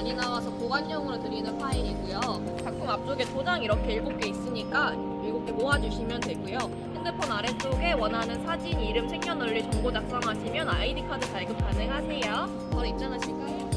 많이 나와서 보관용으로 드리는 파일이고요. 작품 앞쪽에 도장 이렇게 7개 있으니까 7개 모아주시면 되고요. 핸드폰 아래쪽에 원하는 사진, 이름, 생년월일 정보 작성하시면 아이디 카드 발급 가능하세요. 바로 입장하실까요?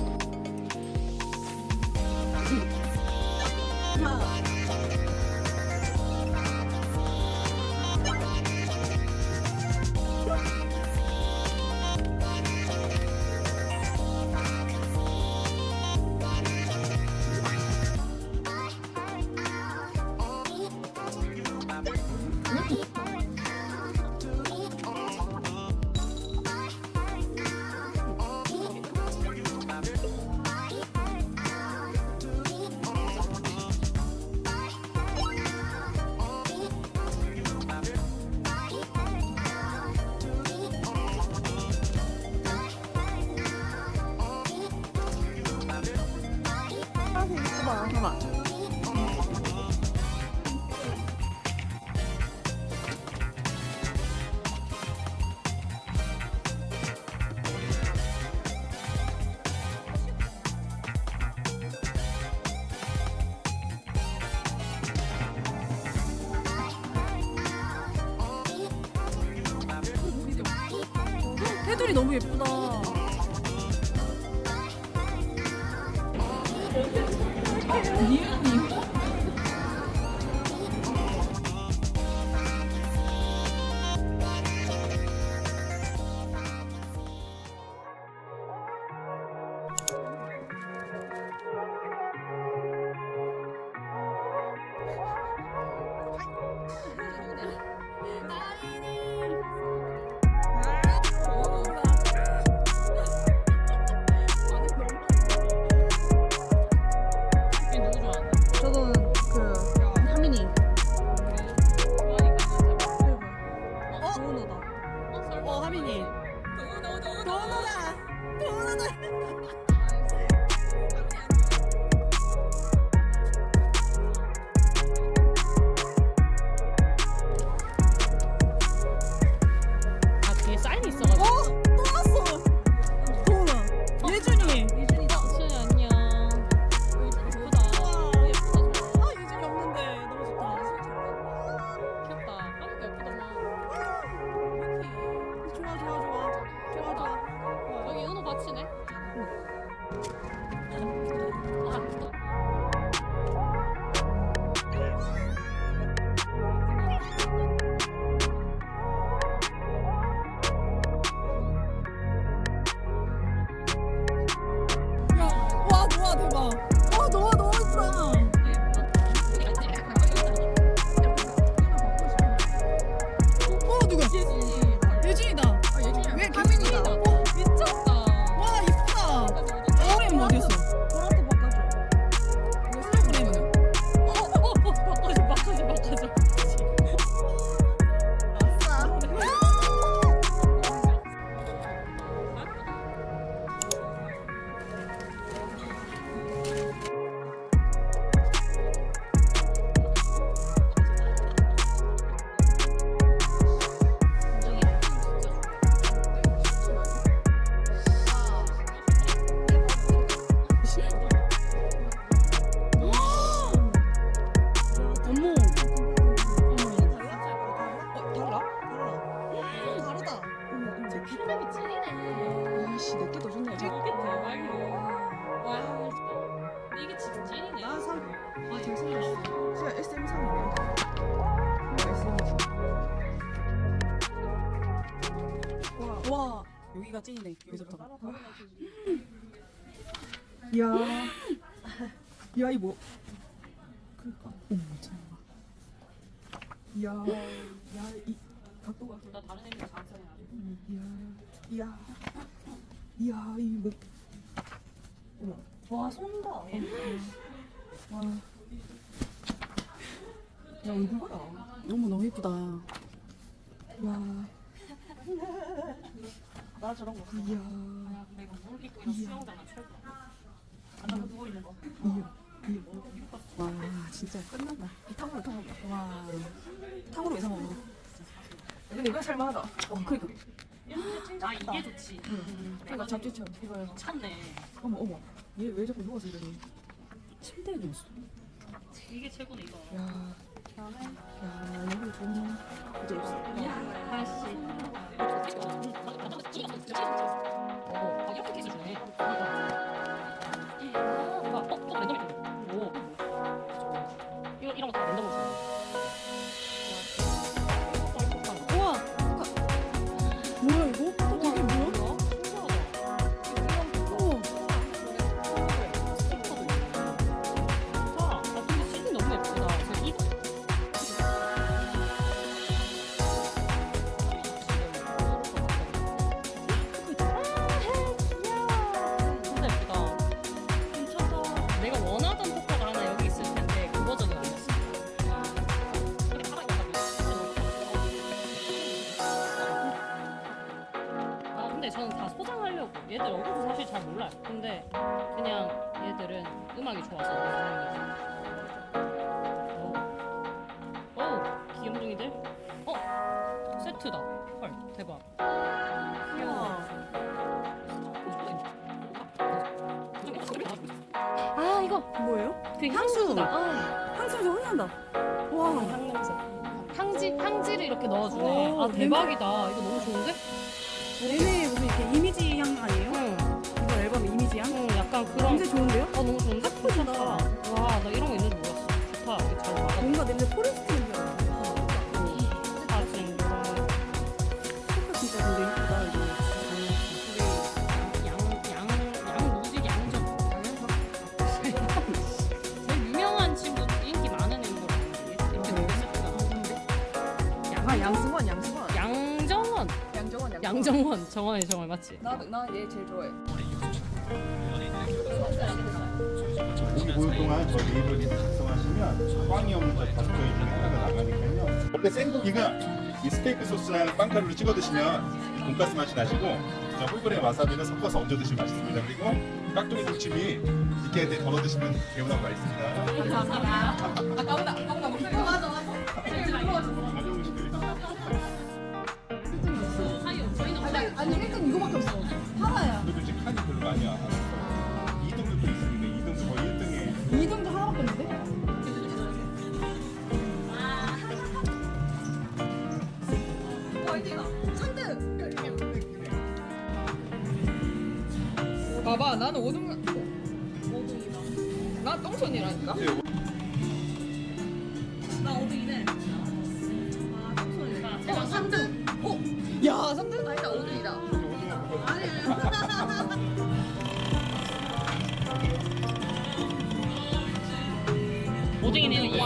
테두리 너무 예쁘다. 찐이네. 여기서부터. 이야. 야, 이 뭐. 그니까. 어머, 잠깐만. 이야. 야, 이 각도가. 둘다 다른 애들 장점이 아니고. 이야. 이야. 이야, 이 뭐. 어머. 와, 손다. 와. 야, 얼굴 봐라. 너무 너무 예쁘다. 와. 나 저런 거. 이야. 야, 근데 이거 물 입고 이런 수영장은 최고야. 바다가 누워 있는 거. 이야. 와, 진짜 끝난다. 이 탕후루 탕후루. 와. 탕후루 먹는 거. 근데 이거 살만하다. 어, 그니까. 아, 이게 좋지. 그니까 잡지처럼. 이거 찾네. 어머, 어머. 얘 왜 자꾸 누워서 이러니? 침대에 누웠어. 이게 최고네 이거. 야, 야, 여기 좋 얘들 얼굴도 사실 잘 몰라요. 근데 그냥 얘들은 음악이 좋아서 넣는 거지. 어. 오 귀염둥이들? 어 세트다. 헐 대박. 귀여워. 아 이거 뭐예요? 그 향수. 아, 향수 좀 흥난다. 와. 향냄새 향지 향지를 이렇게 넣어주네. 오, 아 대박이다. 이거 너무 좋은데? 얘네 무슨 이렇게 이미지 향 아니에요? 약간 그런 냄새 좋은데요? 아 너무 좋은데? 예쁘다. 와, 나 이런 거 있는 줄 몰랐어. 좋다. 이렇게 잘 나가. 뭔가 냄새 포레스트 냄새 나. 아, 지금 이런 거. 색깔 진짜 근데 예쁘다 이거. 우리 양, 양, 양 무직 양정. 제일 유명한 친구 인기 많은 인물 이렇게 네. 되게 세트가 아 양승원 양승원. 양정원. 양정원 양정원. 양정원. 정원이 정원 맞지? 나나 얘 제일 좋아해. 보일 동안 저 네이버를 작성하시면 꽝이 없는 저 다섯 종이 중에 하나가 나가니까요. 근데 생고기가 이 스테이크 소스랑 빵가루를 찍어 드시면 이 돈가스 맛이 나시고 저 홀그레 와사비를 섞어서 얹어 드시면 맛있습니다. 그리고 깍두기 무침이 이렇게 덜어 드시면 개운하고 맛있습니다. 아까운다 아까운다 목소리 맞아 맞아. 봐봐 나는 5등 5등이다 나 똥손이라니까 나 5등이네 아 똥손이네 어 3등 어? 야 3등? 아니다 5등이다 아니 아니 오등이네요. 예.